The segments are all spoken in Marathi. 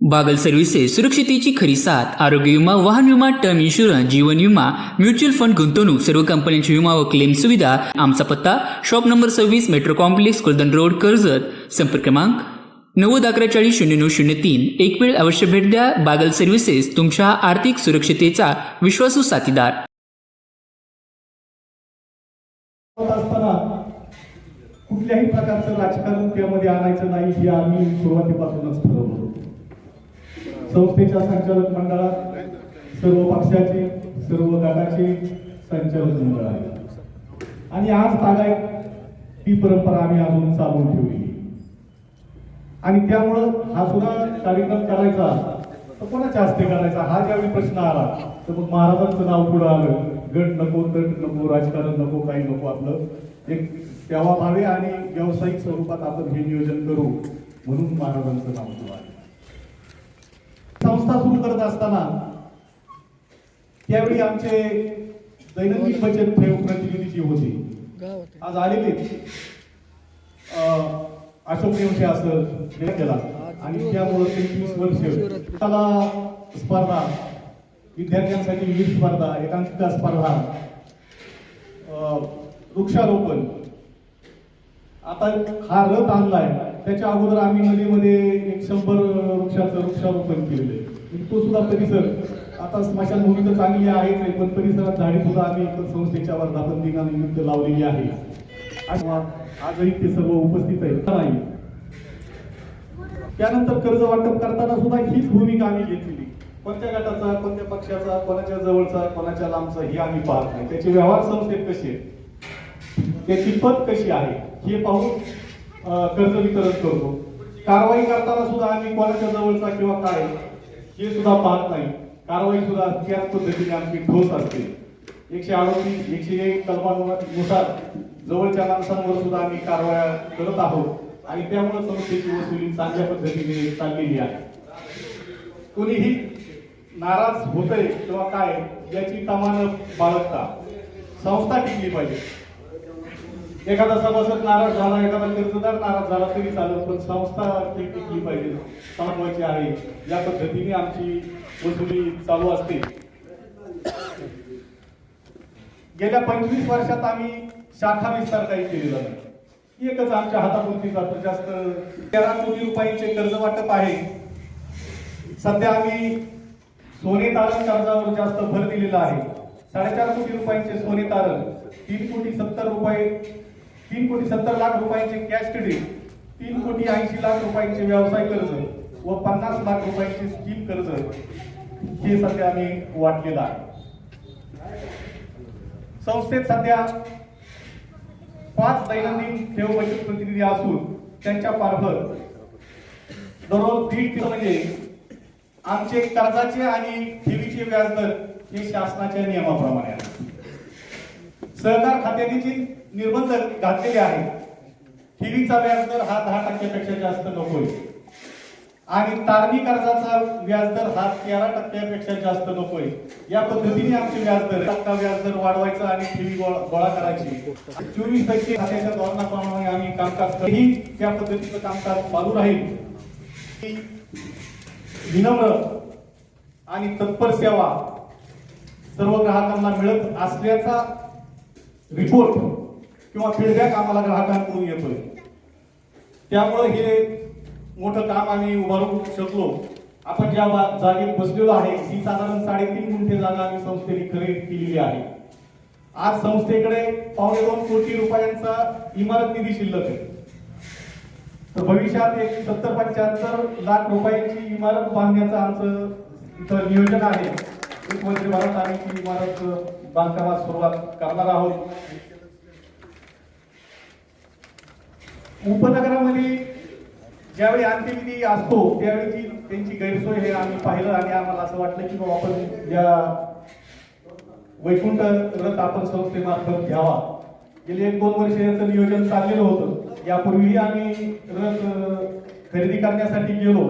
बागल सर्व्हिसेस सुरक्षितेची खरी साथ आरोग्य विमा वाहन विमा टर्म इन्शुरन्स जीवन विमा म्युच्युअल फंड गुंतवणूक सर्व कंपन्यांची विमा व क्लेम सुविधा आमचा पत्ता शॉप नंबर सव्वीस metro complex Kuldan road Karjat. संपर्क क्रमांक नव्वद अकरा चाळीस शून्य नऊ शून्य तीन. एक वेळ अवश्य भेट द्या. बागल सर्व्हिसेस तुमच्या आर्थिक सुरक्षितेचा विश्वासू साथीदार. कुठल्याही प्रकारचं राजकारण त्यामध्ये आणायचं नाही हे आम्ही सुरुवातीपासूनच ठरवलं होतं. संस्थेच्या संचालक मंडळात सर्व पक्षाचे सर्व गटाचे संचालक मंडळ आहे. आणि आज तागायत ती परंपरा आम्ही अजून चालू ठेवली. आणि त्यामुळं हा सुद्धा कार्यक्रम करायचा तर कोणाच्या हस्ते करायचा हा ज्यावेळी प्रश्न आला तर मग महाराजांचं नाव पुढं आलं. गट नको तट नको राजकारण नको काही नको आपलं एक तेव्हा भावे आणि व्यावसायिक स्वरूपात आपण हे नियोजन करू म्हणून महाराजांचं नाव पुढं आलं. संस्था सुरू करत असताना त्यावेळी आमचे दैनंदिन बचत ठेव प्रतिनिधी जे होती. आज आलेले अशोक नेवशे असं हे केला आणि त्यामुळे पंचवीस वर्ष कला स्पर्धा विद्यार्थ्यांसाठी विविध स्पर्धा एकांकिका स्पर्धा अं, वृक्षारोपण. आता हा रथ आणलाय. त्याच्या अगोदर आम्ही नदीमध्ये एक शंभर वृक्षाचं वृक्षारोपण केलेलं आहे. तो सुद्धा परिसर. आता स्मशानभूमी तर चांगली आहेच आहे पण परिसरात झाडी सुद्धा आम्ही एकच संस्थेच्या वर्धापन दिनानिमित्त लावलेली आहे. आजही ते सर्व उपस्थित आहेत. नाही? त्यानंतर कर्ज वाटप करताना सुद्धा हीच भूमिका आम्ही घेतलेली. कोणत्या गटाचा कोणत्या पक्षाचा कोणाच्या जवळचा कोणाच्या लांबचा हे आम्ही पाहत नाही. त्याचे व्यवहार संस्थेत कसे आहेत? त्याची पत कशी आहे? हे पाहून कर्ज वितरण करतो. कारवाई करताना सुद्धा आम्ही कोणाच्या जवळचा किंवा काय? हे सुद्धा पाहत नाही. कारवाई सुद्धा त्याच पद्धतीने आमची ठोस असते. एकशे अडोतीस एकशे एक कलमांनुसार जवळच्या माणसांवर सुद्धा आम्ही कारवाया करत आहोत आणि त्यामुळे संस्थेची वसुली चांगल्या पद्धतीने चाललेली आहे. कोणीही नाराज होतय किंवा काय याची तमान बाळगता. संस्था टिकली पाहिजे. एखादा सभासद नाराज झाला एखादा कर्जदार नाराज झाला तरी चालत पण संस्था ती टिकली पाहिजे महत्वाची आहे. या पद्धतीने आमची वसुली चालू असते. गेल्या पंचवीस वर्षात आम्ही शाखा विस्तार काही केलेला नाही. एकच आमच्या हातापुरती जातो जास्त तेरा कोटी रुपयांचे कर्ज वाटप आहे. सध्या आम्ही सोने तारण कर्जावर जास्त भर दिलेला आहे. साडेचार कोटी रुपयांचे सोने तारण तीन कोटी सत्तर रुपये तीन कोटी सत्तर लाख रुपयांचे कॅश क्रेडिट तीन कोटी ऐंशी लाख रुपयांचे व्यवसाय कर्ज व पन्नास लाख रुपयांचे स्कीम कर्ज. हे सध्या आम्ही वाटलेलं आहे. संस्थेत सध्या पाच दैनंदिन ठेव बचत प्रतिनिधी असून त्यांच्या मार्फत दररोज दीड किलो म्हणजे आमचे कर्जाचे आणि ठेवीचे व्याजदर हे शासनाच्या नियमाप्रमाणे आहे. सहकार खात्यातील निर्बंध घातलेले आहेत. ठेवीचा व्याजदर हा दहा टक्क्यापेक्षा जास्त नकोय. आणि तारणी कर्जाचा व्याजदर हा तेरा टक्क्यापेक्षा जास्त नकोय. या पद्धतीने आमचे व्याजदर टक्का व्याजदर वाढवायचा आणि ठेवी गोळा गोळा करायची. चोवीस टक्के खात्याच्या धोरणाप्रमाणे आम्ही कामकाज करू. त्या पद्धतीचं कामकाज चालू राहील. विनम्र आणि तत्पर सेवा सर्व ग्राहकांना मिळत असल्याचा रिपोर्ट किंवा फीडबॅक आम्हाला ग्राहकांकडून येतोय. त्यामुळे हे मोठं काम आम्ही उभारू शकलो. आपण ज्या बा- जागेत बसलेलो आहे ही साधारण साडेतीन गुंठे जागा आम्ही संस्थेने खरेदी केलेली आहे. आज संस्थेकडे पावणे दोन कोटी रुपयांचा इमारत निधी शिल्लक आहे. तर भविष्यात एक सत्तर पंच्याहत्तर लाख रुपयांची इमारत बांधण्याचं आमचं इथं नियोजन आहे. एक भारत आम्ही ती इमारत बांधकामास सुरुवात करणार आहोत. उपनगरामध्ये ज्यावेळी अंत्यविधी असतो त्यावेळी त्यांची गैरसोय हे आम्ही पाहिलं आणि आम्हाला असं वाटलं की बाबा आपण ज्या वैकुंठ रथ आपण संस्थेमार्फत घ्यावा. गेले एक दोन वर्ष याचं नियोजन चाललेलं होतं. यापूर्वीही आम्ही रथ खरेदी करण्यासाठी गेलो.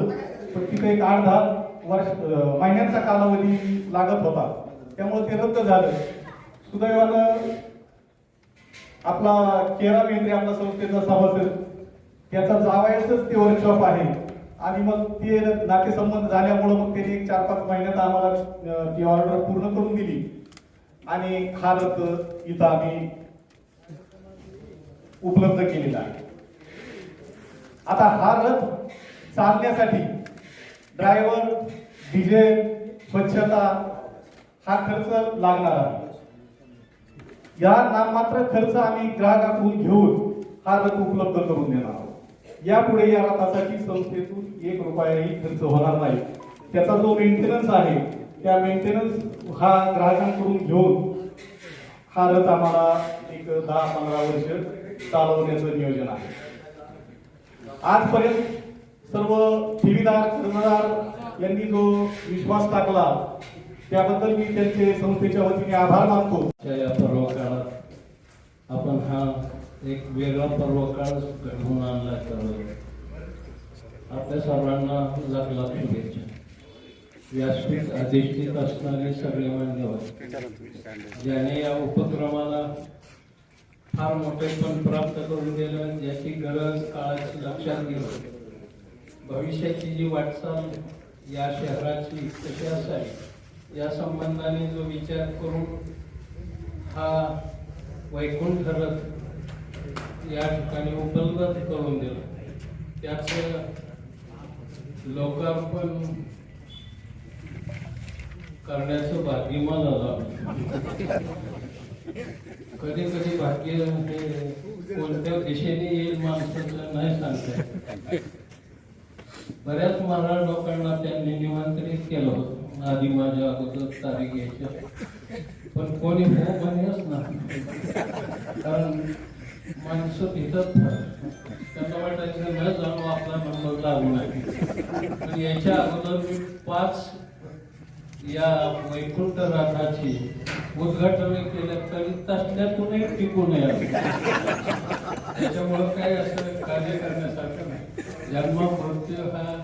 पण तिथे एक आठ दहा वर्ष महिन्यांचा कालावधी लागत होता. त्यामुळे ते रद्द झालं. सुदैवानं आपला केरा मेंद्रे आपल्या संस्थेचा सभासद त्याचा जावायचंच ते वर्कशॉप आहे. आणि मग ते नातेसंबंध झाल्यामुळं मग त्यांनी एक चार पाच महिन्यात आम्हाला ती ऑर्डर पूर्ण करून दिली. आणि हा रथ इथं आम्ही उपलब्ध केलेला आहे. आता हा रथ चालण्यासाठी ड्रायव्हर डिझेल स्वच्छता हा खर्च लागणार आहे. या नाममात्र खर्च आम्ही ग्राहकातून घेऊन हा रथ उपलब्ध करून देणार आहोत. यापुढे या रथासाठी संस्थेतून एक रुपयाही खर्च होणार नाही. त्याचा जो मेंटेनन्स आहे त्या मेंटेनन्स हा ग्राहकांकडून घेऊन हा रथ आम्हाला एक दहा पंधरा वर्ष चालवण्याचं नियोजन आहे. आजपर्यंत सर्व ठेवीदार कर्जदार यांनी जो विश्वास टाकला त्याबद्दल मी त्यांचे संस्थेच्या वतीने आभार मानतो. या पर्व काळात आपण हा एक वेगळा पर्व काळ घडवून आणला आपल्या सर्वांना लागला शुभेच्छा. व्यासपीठ अधिष्ठित असणारे सगळे मान्यवर ज्याने या उपक्रमाला फार मोठे पण प्राप्त करून दिलं ज्याची गरज काळाची लक्षात घेऊन भविष्याची जी वाटचाल या शहराची कशी असावी या संबंधाने जो विचार करून हा वैकुंठ रथ या ठिकाणी उपलब्ध करून दिला. त्याचं लोकार्पण करण्याचं भाग्य मला झालं. कधी कधी भाग्य हे कोणत्या दिशेने येईल माणसाचं नाही सांगता बऱ्याच महाराज लोकांना त्यांनी निमंत्रित केलं होतं. आधी माझ्या अगोदर तारीख घ्यायच्या पण कोणी हो म्हणेच ना कारण माणसं भेटत त्यांना वाटायचं न जाणू आपला नंबर लागू नाही पण याच्या अगोदर मी पाच या वैकुंठ रथाची उद्घाटन केलं तरी तसल्यातूनही टिकून यावं त्याच्यामुळं काही असं कार्य करण्यासारखं नाही. जन्म मृत्यू हा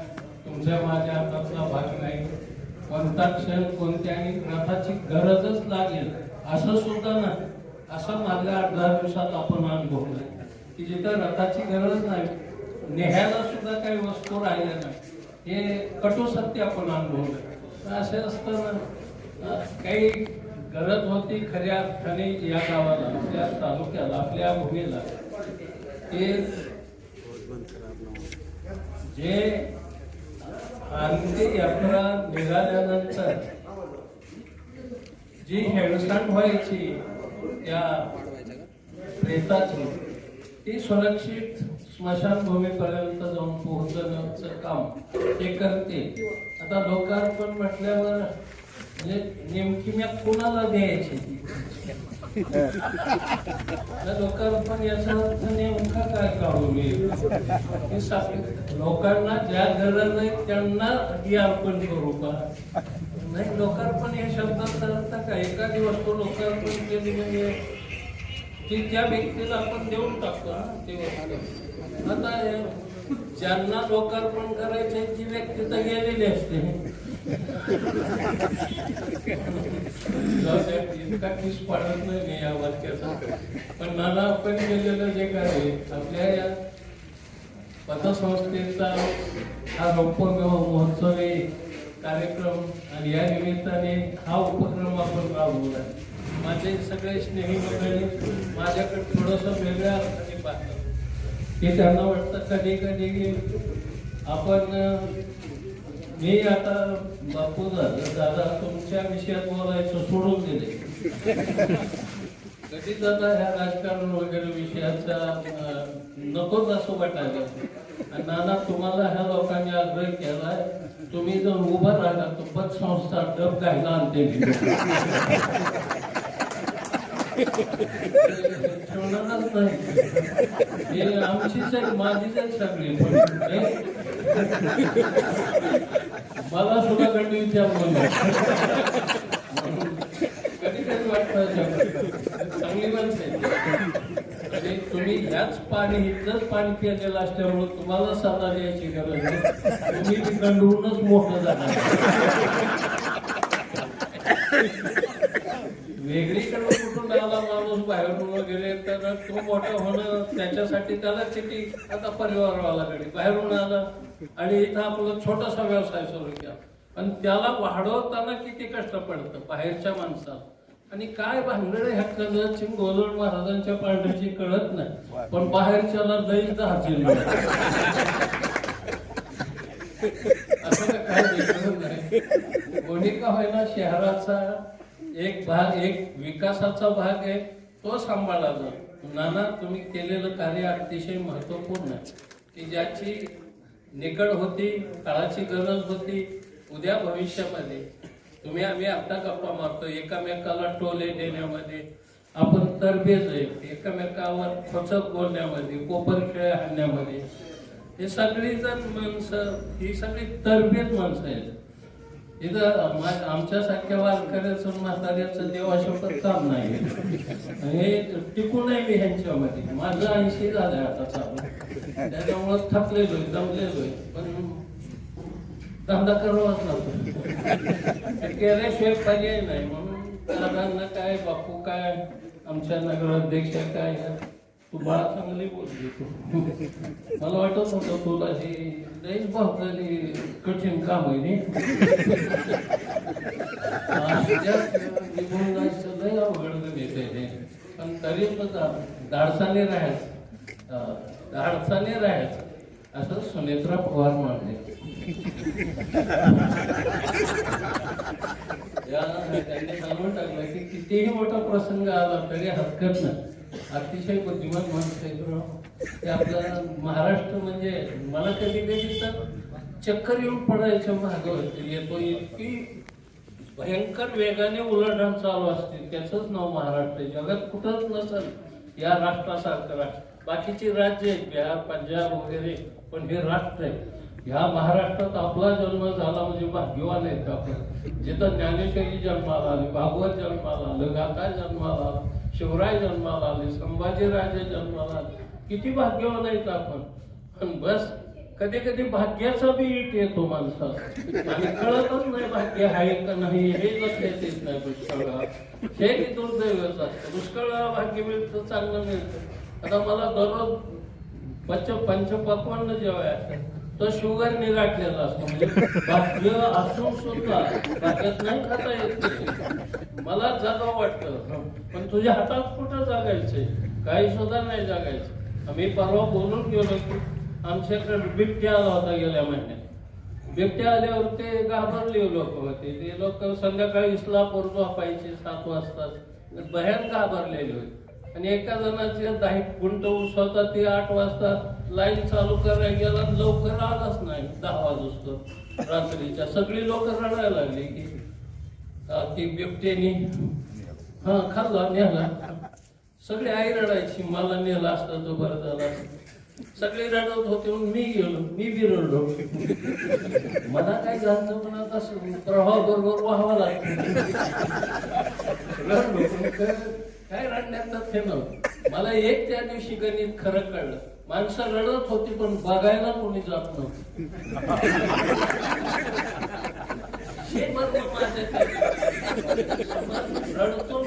तुमच्या माझ्या हातातला भाग नाही. कोणता क्षण कोणत्याही रथाची गरजच लागेल असं सुद्धा नाही. असं मागल्या आठ दहा दिवसात आपण अनुभवलं की जिथं रथाची गरज नाही नेहायला सुद्धा काही वस्तू राहिल्या नाही. हे कटू सत्य आपण अनुभवलं. असे असताना काही गरज होती खऱ्या अर्थाने या गावाला आपल्या तालुक्याला आपल्या भूमीला. ते जे आणखी यात्रा निघाल्यानंतर जी हेळसांड व्हायची त्या प्रेताची ती सुरक्षित स्मशानभूमीपर्यंत जाऊन पोहोचण्याचं काम ते करते आता लोकार्पण म्हटल्यावर म्हणजे नेमकी मी कुणाला द्यायची? ती? याचा अर्थ नेमका काय काढू मी हे सांग- लोकांना ज्या गरज नाही त्यांना ही अर्पण करू का? नाही लोकार्पण या शब्दाचा अर्थ काय? एखादी वस्तू लोकार्पण केली म्हणजे की त्या व्यक्तीला आपण देऊन टाकतो ना वस्तू. आता ज्यांना लोकार्पण करायचे ती व्यक्ती तर गेलेली असते. इतका किस पाडत नाही मी या वाक्याचा. पण नाना आपण केलेलं जे काय आपल्या या पतसंस्थेचा हा रौप्य महोत्सवी कार्यक्रम आणि या निमित्ताने हा उपक्रम आपण राबवला. माझे सगळे स्नेही मंडळी माझ्याकडे थोडस वेगळ्या अर्थाने पाहतात. हे त्यांना वाटतं कधी कधी आपण मी आता बापू दादा दादा तुमच्या विषयात बोलायचं सोडून दिले. कधी दादा ह्या राजकारण वगैरे विषयाचा नकोच असं वाटायला. आणि नाना तुम्हाला ह्या लोकांनी आग्रह केलाय तुम्ही जर उभं राहिला तर पतसंस्था डब घ्यायला आणते ठेवणारच नाही. हे आमचीच आहे माझीच आहे सगळी. मला सुद्धा कंटिन्यू विचार कधी कधी वाटत चांगली माणसं आणि तुम्ही ह्याच पाणी इथलंच पाणी पिलेलं असल्यामुळे तुम्हाला सल्ला द्यायची गरज नाही. तुम्ही ती गंडूनच मोठं जाणार. वेगळीकडे कुठून आला माणूस बाहेरून वगैरे तर तो मोठा होणं त्याच्यासाठी त्याला किती आता परिवारवालाकडे बाहेरून आला. आणि इथं आपला छोटासा व्यवसाय सुरू केला. पण त्याला वाढवताना किती कष्ट पडतं बाहेरच्या माणसाला. आणि काय भानगड ह्या कलरची गोलड महाराजांच्या पांढऱ्याची कळत नाही. पण बाहेरच्याला लईच दहाची असं तर काय नाही. कोणी का होईना शहराचा एक भाग एक विकासाचा भाग आहे तो सांभाळला जातो. नाना तुम्ही केलेलं कार्य अतिशय महत्त्वपूर्ण आहे. की ज्याची निकड होती काळाची गरज होती उद्या भविष्यामध्ये तुम्ही आम्ही आता गप्पा मारतो एकामेकाला टोले देण्यामध्ये आपण तरबेज आहे एकमेकावर खोचक बोलण्यामध्ये कोपर खेळ आणण्यामध्ये. हे सगळी जण माणसं ही सगळी तरबेज माणसं आहेत. इथं आमच्यासारख्या वारकऱ्याचं म्हाताऱ्याचं देवाशपथ काम नाही. हे टिकून आहे मी ह्यांच्यामध्ये. माझं ऐंशी झालंय आता चालू. त्याच्यामुळं थकलेलो आहे दमलेलो आहे. पण धंदा करावाच लागतो. केल्याशिवाय पर्याय नाही. म्हणून दादांना काय बापू काय आमच्या नगराध्यक्ष काय तू बाळा चांगली बोलली तू मला वाटत होतं तुला हे लईच बहुताली कठीण काम आहे नी. आज लय अवघड येते आहे पण तरी सुद्धा धाडसाने राहायचं. अं, धाडसाने राहायचं असं सुनेत्रा पवार म्हणले. त्यांनी सांगून टाकलं की कितीही मोठा प्रसंग आला तरी हरकत नाही. अतिशय बुद्धिमान माणूस आहे ते. आपला महाराष्ट्र म्हणजे मला कधी कधी तर चक्कर येऊन पडायचं माग येतो इतकी भयंकर वेगाने उलटण चालू असते. त्याचंच नाव महाराष्ट्र आहे. जगात कुठंच नसेल या राष्ट्रासारखं राष्ट्र. बाकीची राज्य आहेत बिहार पंजाब वगैरे पण हे राष्ट्र आहे. ह्या महाराष्ट्रात आपला जन्म झाला म्हणजे भाग्यवान आहेत आपण. जिथं ज्ञानेश्वरी जन्माला आली भागवत जन्माला आलं गाथा जन्माला आलं शिवराय जन्माला आले संभाजीराजे जन्माला आले. किती भाग्यवान आहेत आपण. पण बस कधी कधी भाग्याचा बी इट येतो माणसाला. आणि कळतच नाही भाग्य आहे का नाही हे लक्षात येत नाही दुष्काळात. हे की दुर्दैवच असतं. दुष्काळाला भाग्य मिळतं चांगलं मिळतं. आता मला दररोज पंच पंचपक्वान्न जेवाय तो शुगर निघाटलेला असतो. म्हणजे भाग्य असून सुद्धा भाग्यात नाही खाता येत मला जगावं वाटतं. पण तुझ्या हातात कुठं जगायचंय काही सुद्धा नाही जगायचं. आम्ही परवा बोलून गेलो की आमच्याकडे बिबट्या आला होता गेल्या महिन्यात. बिबट्या आल्यावर ते घाबरले लोक होते. ते लोक संध्याकाळी इस्लापूर झोपायचे सात वाजता. भयान घाबरलेले होते. आणि एका जणाचे दहा गुंट ऊस होता ते आठ वाजता लाईन चालू करायला गेला लवकर आलाच नाही. दहा वाजतो रात्रीच्या सगळी लोक रडायला लागली की ती बिबटेनी हा खाल्ला नेला. सगळी आई रडायची मला नेला असता तो बरं झाला सगळे रडत होते म्हणून मी गेलो मी बी रडलो. मला काय झालं पण आता प्रभाव बरोबर व्हावा लागतो रडलो. काय रडण्यात तथ्य नव्हतं मला एक त्या दिवशी गणित खरं कळलं. माणसं रडत होती पण बघायला कोणी जात नव्हतं. हे बरोबर रडतो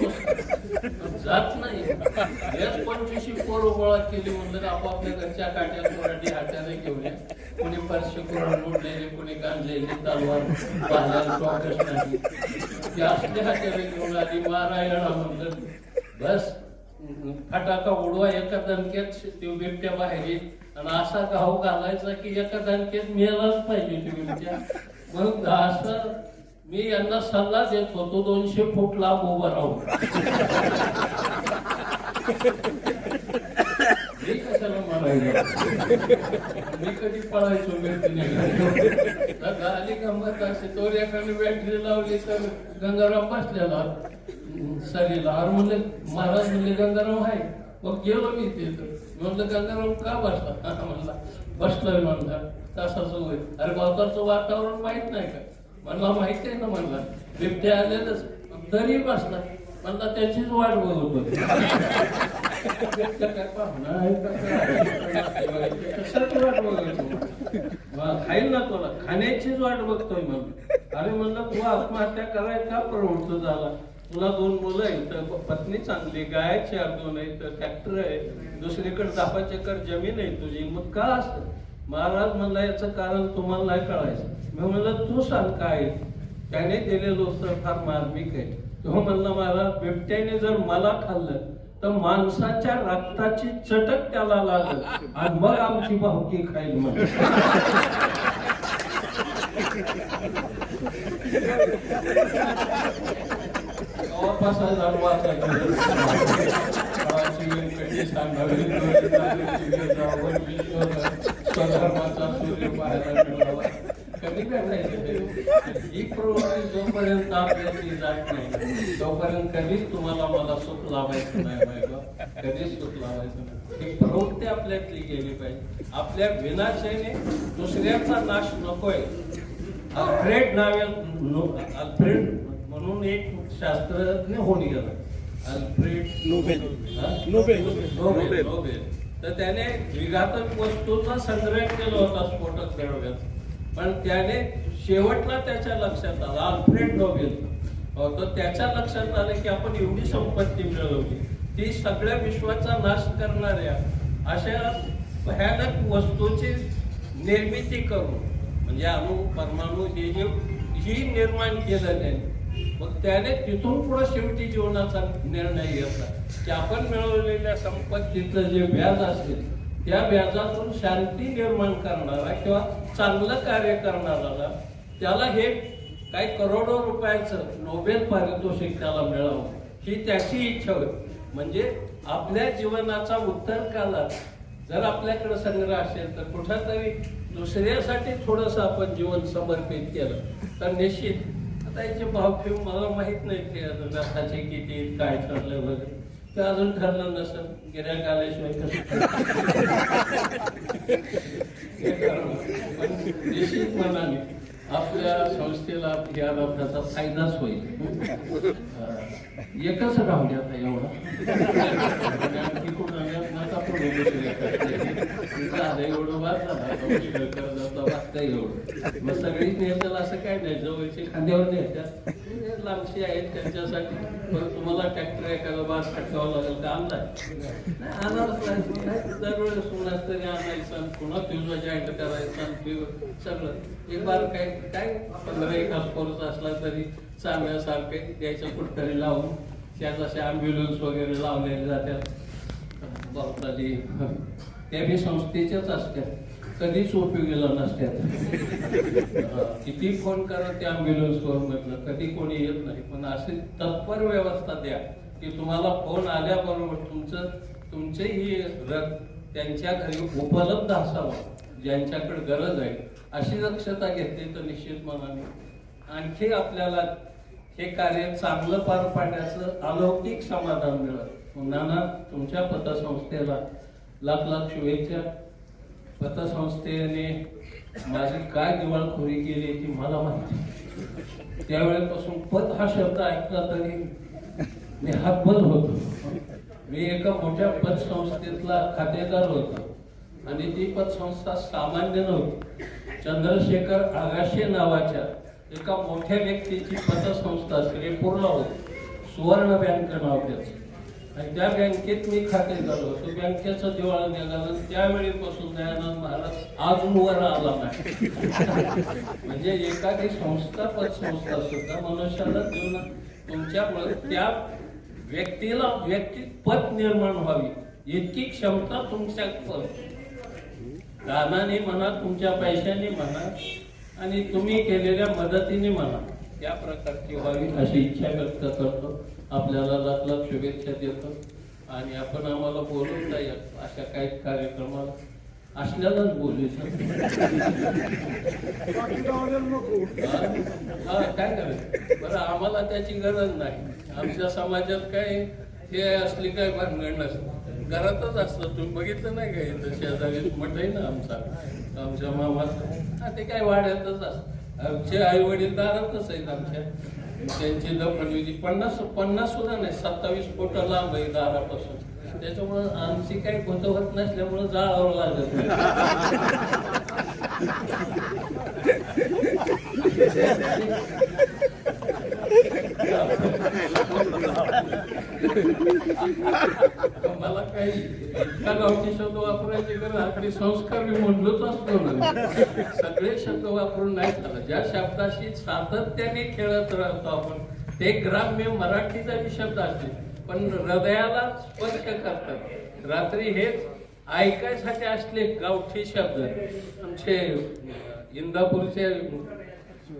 जात नाही. याच पंचवीसशे पोरं गोळा केली म्हणलं आपापल्या घरच्या काट्या कोराडी हाट्याने घेऊन कोणी पाचशे कुरण मोडलेले कोणी गांजलेले तलवार बाजार टॉकस नाही. ते असले हाट्याने घेऊन आली मारायला म्हणलं बस. फटाका उडवा एका दणक्यात ते बिबट्या बाहेर येईल. आणि असा घाव घालायचा की एका दणक्यात मिळालाच पाहिजे ते बिबट्या. म्हणून असं मी यांना सल्ला देत होतो दोनशे फूट लांब उभं राहून. मी कधी पळायचो आली गंमत अशी? तो एकाने बॅटरी लावली तर गंगाराम बसलेला. सरीला अर म्हणले महाराज म्हणले गंगाराम आहे. मग गेलो मी तिथं. म्हणलं गंगाराम का बसला? म्हणला बसलोय म्हणला. तसाच होय अरे भावताचं वातावरण माहीत नाही का? म्हणला माहिती आहे ना म्हणला. बिबटे आलेलंच. तरी बसला. म्हणला त्याचीच वाट बघत होती. कशाची वाट खाईल ना तुला खाण्याचीच वाट बघतोय मग अरे म्हणलं तू आत्महत्या करायला का प्रवृत्त झाला तुला दोन मुलं आहेत तर पत्नी चांगली गाय चार दोन आहेत तर ट्रॅक्टर आहे दुसरीकडे दहा चक्कर जमीन आहे तुझी मग का असं महाराज म्हणला याचं कारण तुम्हाला नाही कळायचं मी म्हणलं तू सांग काय त्याने दिलेलं उत्तर फार मार्मिक आहे तो म्हणला महाराज बिबट्याने जर मला खाल्लं तर माणसाच्या रक्ताची चटक त्याला लागल. आणि मग आमची भावकी खाईल म्हणजे जवळपास हजार वाचायचे. फळाची सांगावी, ही प्रवृत्ती जोपर्यंत आपल्याची जात नाही तोपर्यंत कधीच तुम्हाला मला सुख लावायचं नाही बायको. कधीच सुख लावायचं नाही. ही प्रवृत्ती आपल्यातली गेली पाहिजे. आपल्या विनाशाने दुसऱ्याचा नाश नकोय. अल्फ्रेड नावेल अल्फ्रेड म्हणून एक शास्त्रज्ञ होऊन गेला. Alfred Nobel. Nobel. Nobel Nobel. तर त्याने विघातक वस्तूचा संग्रह केला होता स्फोटक द्रव्याचा पण त्याने शेवटला त्याच्या लक्षात आलं. Alfred Nobel. तर त्याच्या लक्षात आलं की आपण एवढी संपत्ती मिळवली. ती सगळ्या विश्वाचा नाश करणाऱ्या अशा भयानक वस्तूची निर्मिती करून म्हणजे अणु परमाणू हे जे ही निर्माण केलं त्याने मग त्याने तिथून पुढे शेवटी जीवनाचा निर्णय घेतला. की आपण मिळवलेल्या संपत्तीचं जे व्याज असेल त्या व्याजातून शांती निर्माण करणारा किंवा चांगलं कार्य करणारा त्याला हे काही करोडो रुपयाचं नोबेल पारितोषिक त्याला मिळावं ही त्याची इच्छा होती. म्हणजे आपल्या जीवनाचा उत्तर कालात जर आपल्याकडे संग्रह असेल तर कुठंतरी दुसऱ्यासाठी थोडंसं आपण जीवन समर्पित केलं. तर निश्चित आता याचे भाव फिव मला माहीत नाही ते अजून रथाचे किती काय ठरलं वगैरे. ते अजून ठरलं नसेल गिऱ्हाईक आल्याशिवाय निश्चित मनाने आपल्या संस्थेला या रथाचा फायदाच होईल. एकच राहू द्या आता एवढा. आणखी कोण झालं एवढं बाद झालं एवढं. मग सगळीच नेत्याला असं काय नाही जवळचे खांद्यावर लांबशी आहेत त्यांच्यासाठी. पण तुम्हाला ट्रॅक्टर एखादा बास टाकावं लागेल का? आणलाय. नाही, नाही, दरवेळेस कोणाच तरी आणायचं पुन्हा फ्यूज जॉईंट करायचं सगळं. एक बार काय काय पंधरा एक हॉस्पोर्स असला तरी चांगल्यासारखे द्यायचं कुठतरी लावून त्यात असे ॲम्ब्युलन्स वगैरे लावलेले जातात. बहुताली त्या बी संस्थेच्याच असतात कधीच उपयोगीला नसतात किती फोन करा त्या ॲम्ब्युलन्सवर म्हटलं कधी कोणी येत नाही. पण अशी तत्पर व्यवस्था द्या की तुम्हाला फोन आल्याबरोबर तुमचं तुमचंही रक्त त्यांच्या घरी उपलब्ध असावं ज्यांच्याकडे गरज आहे. अशी दक्षता घेतली तर निश्चित मनाने. आणखी आपल्याला हे कार्य चांगलं पार पाडण्याचं अलौकिक समाधान मिळत नाना तुमच्या पतसंस्थेला लाख लाख शुभेच्छा. पतसंस्थेने माझी काय दिवाळखोरी केली ती मला माहिती त्यावेळेपासून पत हा शब्द ऐकला तरी मी पद होतो. मी एका मोठ्या पतसंस्थेतला खातेदार होतो. आणि ती पतसंस्था सामान्य नव्हती. चंद्रशेखर आगाशे नावाच्या एका मोठ्या व्यक्तीची पतसंस्था श्रीपूरला होती. सुवर्ण बँक नाव त्याचं. आणि त्या बँकेत मी खाते झालो होतो. बँकेचं दिवाळा निघालं त्यावेळीपासून दयानंद महाराज अजून वर आला नाही. म्हणजे एखादी संस्था पतसंस्था सुद्धा मनुष्याला जीवनात तुमच्यामुळे त्या व्यक्तीला व्यक्ती पत निर्माण व्हावी. इतकी क्षमता तुमच्या दानाने म्हणा तुमच्या पैशाने म्हणा आणि तुम्ही केलेल्या मदतीने म्हणा त्या प्रकारची व्हावी अशी इच्छा व्यक्त करतो. आपल्याला लाख लाख शुभेच्छा देतो. आणि आपण आम्हाला बोलून नाही अशा काही कार्यक्रमाला असल्यालाच बोलू हा काय करायचं? बरं आम्हाला त्याची गरज नाही. आमच्या समाजात काय हे असली काय भानगड नसतं. घरातच असतं. तुम्ही बघितलं नाही का? इथं शेजारी मठ ना आमचा? आमच्या मामाचं. हा ते काय वाड्यातच असत. आमचे आई वडील दारातच आहेत आमच्या. त्यांची दफनविधी पन्नास पन्नास सुद्धा नाही सत्तावीस फोट लांब आहे दारापासून. त्याच्यामुळं आमची काही गुंतवत नसल्यामुळं जाळावं लागत नाही. मला काही इतका गावठी शब्द वापरायचे गरज आपले संस्कार मी म्हणलोच असतो ना. सगळे शब्द वापरून नाही झालं. ज्या शब्दाशी सातत्याने खेळत राहतो आपण ते ग्राम्य मराठीचा बी शब्द असते पण हृदयाला स्पर्श करतात. रात्री हेच ऐकायसाठी असले गावठी शब्द. आमचे इंदापूरचे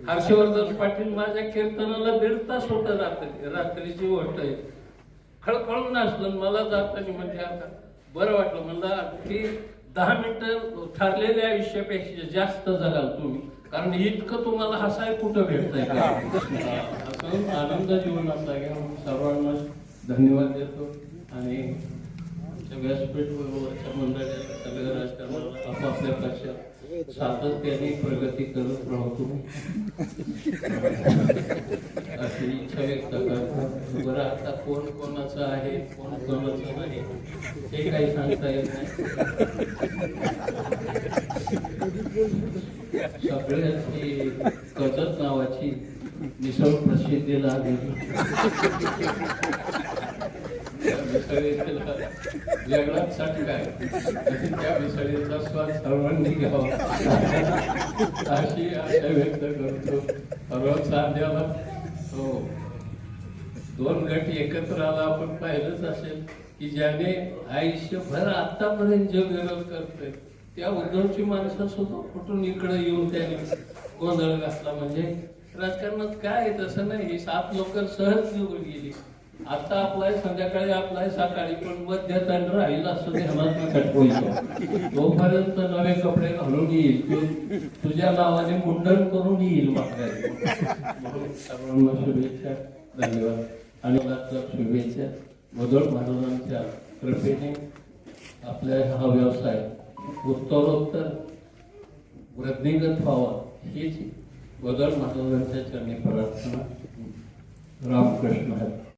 हर्षवर्धन पाटील माझ्या कीर्तनाला दीड तास होतं रात्री रात्रीची गोष्ट आहे. खळखळून असलं मला जाताना म्हणजे आता बरं वाटलं. म्हणलं की दहा मिनिटं ठरलेल्या आयुष्यापेक्षा जास्त जगाल तुम्ही. कारण इतकं तुम्हाला हसाय कुठं भेटतंय? असं आनंद जीवनाचा घ्या सर्वांना धन्यवाद देतो. आणि आमच्या व्यासपीठ वरच्या मंडळाच्या सगळ्या राजकारणाला आपापल्या पक्षात सातत्याने प्रगती करत राहतो. अशी इच्छा व्यक्त करतो. बरं आता कोण कोणाचं आहे कोण कोणाचं नाही हे काही सांगता येत नाही. सगळ्याची कजत नावाची निसर्ग प्रसिद्धीला आलेली त्या मिसळीला त्या मिसळीचा स्वाद सर्वांनी घ्यावा. अशी आशा व्यक्त करतो. परवा हो. दोन गट एकत्र आला आपण पाहिलंच असेल की ज्याने आयुष्यभर आतापर्यंत जे विरोध करतोय त्या उद्धवची माणसं सुद्धा कुठून इकडे येऊन त्याने गोंधळ घातला. म्हणजे राजकारणात काय आहे तसं नाही. सात लोक सहज निवडून गेली. आता आपलाय संध्याकाळी आपलाय सकाळी पण मध्यंतरी राहील असं ध्यानात ठेवायचं तोपर्यंत नवे कपडे घालून येईल तुझ्या नावाने मुंडन करून येईल. म्हणून सर्वांना शुभेच्छा धन्यवाद. आणि शुभेच्छा. बदल महाराजांच्या कृपेने आपल्या हा व्यवसाय उत्तरोत्तर वृद्धिंगत व्हावा हीच बदल महाराजांच्या चरणी प्रार्थना. रामकृष्ण हरी.